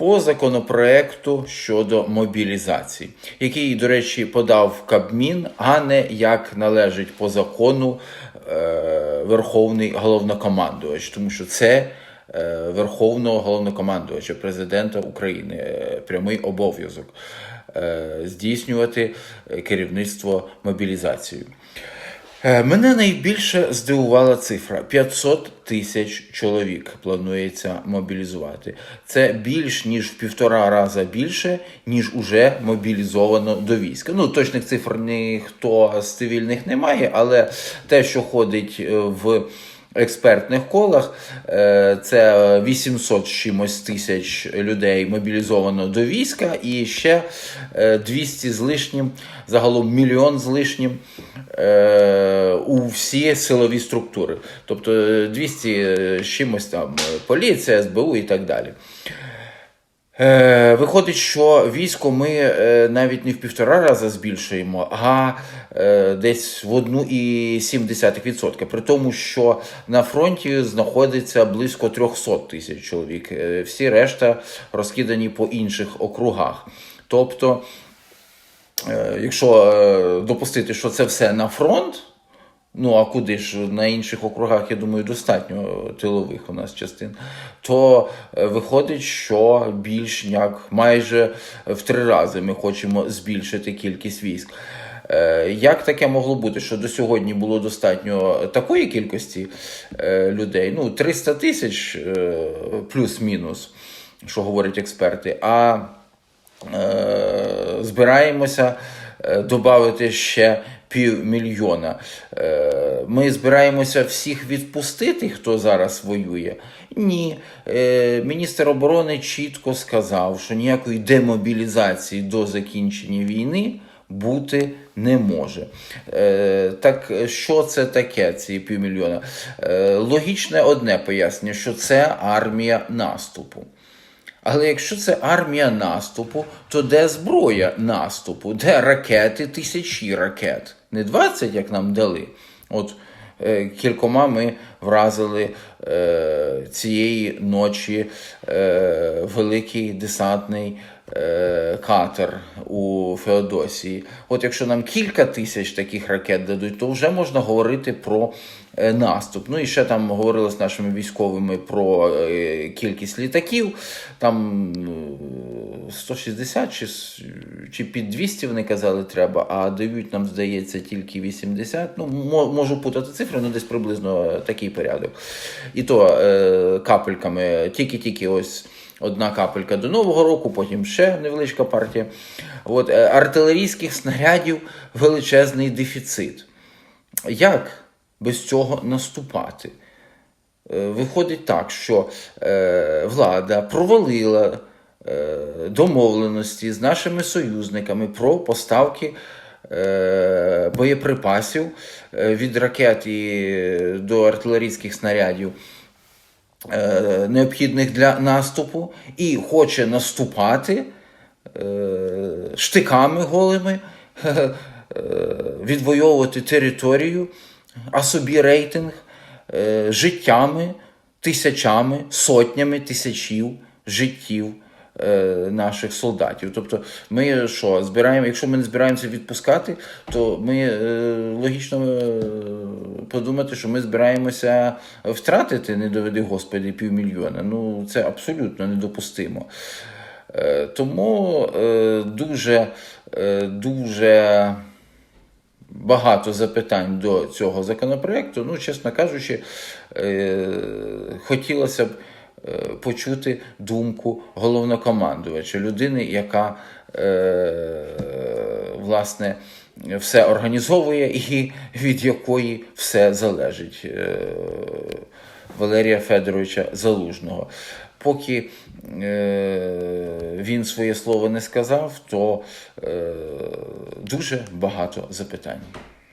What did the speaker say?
по законопроекту щодо мобілізації, який, до речі, подав Кабмін, а не як належить по закону е, Верховний головнокомандувач, тому що це е, Верховного головнокомандувача, президента України, е, прямий обов'язок е, здійснювати керівництво мобілізацією. Е, Мене найбільше здивувала цифра: 500 тисяч чоловік планується мобілізувати. Це більш ніж в півтора рази більше, ніж уже мобілізовано до війська. Ну точних цифр ніхто з цивільних не має, але те, що ходить е, в експертних колах, е, це 800 чимось тисяч людей мобілізовано до війська, і ще е, 200 з лишнім, загалом мільйон з лишнім у всі силові структури. Тобто е, 200 з чимось там е, поліція, СБУ і так далі. Е, виходить, що військо ми е, навіть не в півтора рази збільшуємо, а е, десь в 1,7%. При тому, що на фронті знаходиться близько 300 тисяч чоловік. Е, всі решта розкидані по інших округах. Тобто, е, якщо е, допустити, що це все на фронт. Ну, а куди ж на інших округах, я думаю, достатньо тилових у нас частин, то е, виходить, що більш як майже в три рази ми хочемо збільшити кількість військ. Е, Як таке могло бути, що до сьогодні було достатньо такої кількості е, людей? Ну, 300 тисяч е, плюс-мінус, що говорять експерти. А е, збираємося е, додати ще півмільйона. Е, Ми збираємося всіх відпустити, хто зараз воює. Ні. Е, Міністр оборони чітко сказав, що ніякої демобілізації до закінчення війни бути не може. Так що це таке, ці півмільйона? Логічне одне пояснення, що це армія наступу. Але якщо це армія наступу, то де зброя наступу? Де ракети, тисячі ракет? Не 20, як нам дали. От е, кількома ми вразили е, цієї ночі е, великий десантний катер у Феодосії. От якщо нам кілька тисяч таких ракет дадуть, то вже можна говорити про е, наступ. Ну і ще там говорили з нашими військовими про е, кількість літаків. Там е, 160 чи, чи під 200 вони казали треба, а дають нам, здається, тільки 80. Ну, можу путати цифри, ну десь приблизно такий порядок. І то е, капельками, тільки-тільки ось. Одна капелька до Нового року, потім ще невеличка партія. От, е, артилерійських снарядів величезний дефіцит. Як без цього наступати? Е, Виходить так, що е, влада провалила домовленості з нашими союзниками про поставки боєприпасів від ракет і до артилерійських снарядів необхідних для наступу, і хоче наступати е, штиками голими, е, відвоювати територію, а собі рейтинг е, життями, тисячами, сотнями тисячів життів е, наших солдатів. Тобто, ми що, збираємо, якщо ми не збираємося відпускати, то ми е, логічно е, подумати, що ми збираємося втратити, не доведи Господи, півмільйона. Ну, це абсолютно недопустимо. Е, Тому е, дуже, е, дуже багато запитань до цього законопроекту. Ну, чесно кажучи, е, хотілося б е, почути думку головнокомандувача, людини, яка е, власне все організовує і від якої все залежить. Е, Валерія Федоровича Залужного. Поки е, він своє слово не сказав, то е, дуже багато запитань.